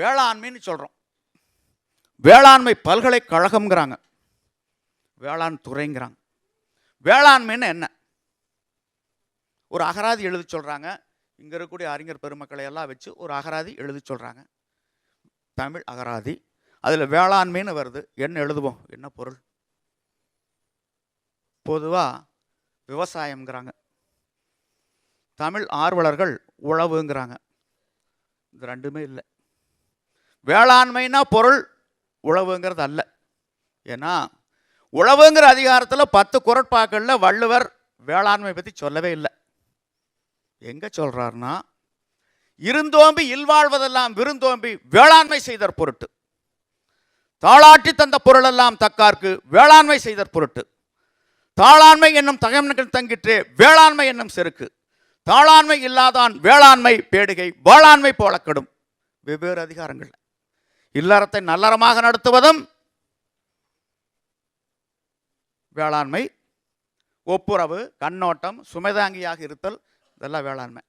வேளாண்மைன்னு சொல்கிறோம் வேளாண்மை பல்கலைக்கழகம்ங்கிறாங்க. வேளாண் துறைங்கிறாங்க. வேளாண்மைன்னு என்ன? ஒரு அகராதி எழுதி சொல்கிறாங்க இங்கே இருக்கக்கூடிய அறிஞர் பெருமக்களை எல்லாம் வச்சு ஒரு அகராதி எழுதி சொல்கிறாங்க தமிழ் அகராதி. அதில் வேளாண்மைன்னு வருது. என்ன எழுதுவோம்? என்ன பொருள்? பொதுவாக விவசாயம்ங்கிறாங்க. தமிழ் ஆர்வலர்கள் உழவுங்கிறாங்க. இது ரெண்டுமே இல்லை. வேளாண்மைன்னா பொருள் உழவுங்கிறது அல்ல. ஏன்னா உழவுங்கிற அதிகாரத்தில் பத்து குரட்பாக்களில் வள்ளுவர் வேளாண்மை பற்றி சொல்லவே இல்லை. எங்கே சொல்கிறாருன்னா இருந்தோம்பி இல்வாழ்வதெல்லாம் விருந்தோம்பி வேளாண்மை செய்தற் பொருட்டு. தாளாட்டி தந்த பொருளெல்லாம் தக்கார்க்கு வேளாண்மை செய்தற் பொருட்டு. தாளாண்மை என்னும் தகவல்கள் தங்கிற்றே வேளாண்மை என்னும் செருக்கு. தாளாண்மை இல்லாதான் வேளாண்மை பேடுகை வேளாண்மை போல கெடும் வெவ்வேறு அதிகாரங்கள் இல்லறத்தை நல்லறமாக நடத்துவதும் வேளாண்மை ஒப்புரவு கண்ணோட்டம் சுமைதாங்கியாக இருத்தல் இதெல்லாம் வேளாண்மை.